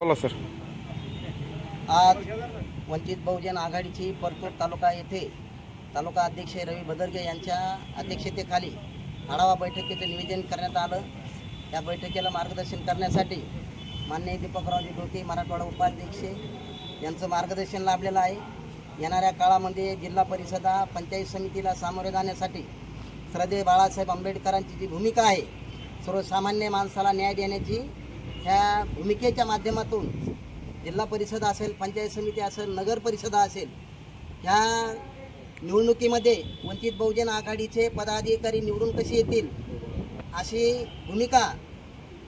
बोला सर आज वंचित बहुजन आघाडीची परतूर तालुका येथे तालुका अध्यक्ष रवी बदरगे यांच्या अध्यक्षतेखाली आढावा बैठकीचं निवेदन करण्यात आलं. या बैठकीला मार्गदर्शन करण्यासाठी माननीय दीपकरावजी डोके मराठवाडा उपाध्यक्ष यांचं मार्गदर्शन लाभलेलं आहे. येणाऱ्या काळामध्ये जिल्हा परिषदा पंचायत समितीला सामोरे जाण्यासाठी श्रद्धे बाळासाहेब आंबेडकरांची जी भूमिका आहे सर्वसामान्य माणसाला न्याय देण्याची ह्या भूमिकेच्या माध्यमातून जिल्हा परिषद असेल पंचायत समिती असेल नगर परिषदा असेल ह्या निवडणुकीमध्ये वंचित बहुजन आघाडीचे पदाधिकारी निवडून कसे येतील अशी भूमिका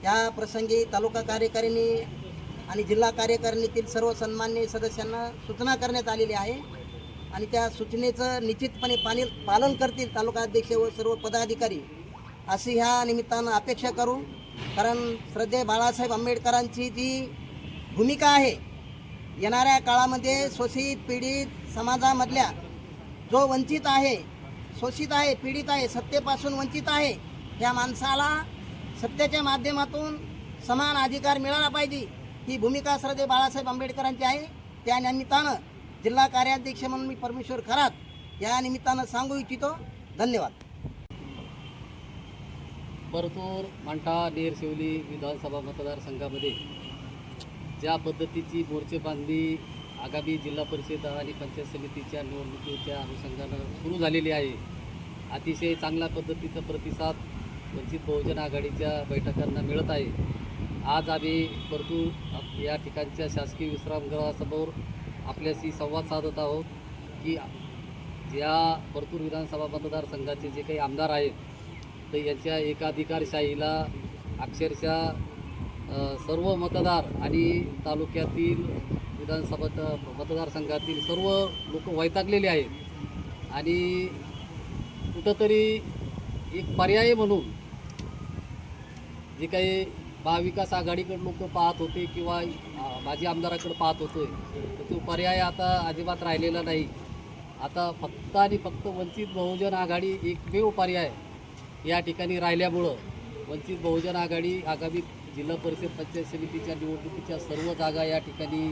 या प्रसंगी तालुका कार्यकारिणी आणि जिल्हा कार्यकारिणीतील सर्व सन्मान्य सदस्यांना सूचना करण्यात आलेली आहे. आणि त्या सूचनेचं निश्चितपणे पाणी पालन करतील तालुका अध्यक्ष व सर्व पदाधिकारी. अशी ह्या निमित्तानं अपेक्षा करू. कारण श्रद्धे बाळासाहेब आंबेडकरांची जी भूमिका आहे येणाऱ्या काळामध्ये शोषित पीडित समाजामधल्या जो वंचित आहे शोषित आहे पीडित आहे सत्तेपासून वंचित आहे त्या माणसाला सत्तेच्या माध्यमातून समान अधिकार मिळाला पाहिजे ही भूमिका श्रद्धे बाळासाहेब आंबेडकरांची आहे. त्या निमित्तानं जिल्हा कार्याध्यक्ष म्हणून मी परमेश्वर खरात या निमित्तानं सांगू इच्छितो. धन्यवाद. परतूर मांठा नेरशिवली विधानसभा मतदारसंघामध्ये ज्या पद्धतीची मोर्चेबांधणी आगामी जिल्हा परिषद आणि पंचायत समितीच्या निवडणुकीच्या अनुषंगानं सुरू झालेली आहे. अतिशय चांगल्या पद्धतीचा प्रतिसाद वंचित बहुजन आघाडीच्या बैठकांना मिळत आहे. आज आम्ही परतूर या ठिकाणच्या शासकीय विश्रामगृहासमोर आपल्याशी संवाद साधत आहोत की या परतूर विधानसभा मतदारसंघाचे जे काही आमदार आहेत तर यांच्या एकाधिकारशाहीला अक्षरशः सर्व मतदार आणि तालुक्यातील विधानसभा मतदारसंघातील सर्व लोक वैतागलेले आहेत. आणि कुठंतरी एक पर्याय म्हणून जे काही महाविकास आघाडीकडे लोक पाहत होते किंवा माजी आमदाराकडे पाहत होते तर तो पर्याय आता अजिबात राहिलेला नाही. आता फक्त आणि फक्त वंचित बहुजन आघाडी एकमेव पर्याय या ठिकाणी राहिल्यामुळं वंचित बहुजन आघाडी आगामी जिल्हा परिषद पंचायत समितीच्या निवडणुकीच्या सर्व जागा या ठिकाणी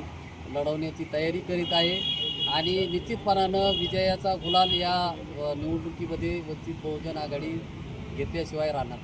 लढवण्याची तयारी करीत आहे. आणि निश्चितपणानं विजयाचा गुलाल या निवडणुकीमध्ये वंचित बहुजन आघाडी घेतल्याशिवाय राहणार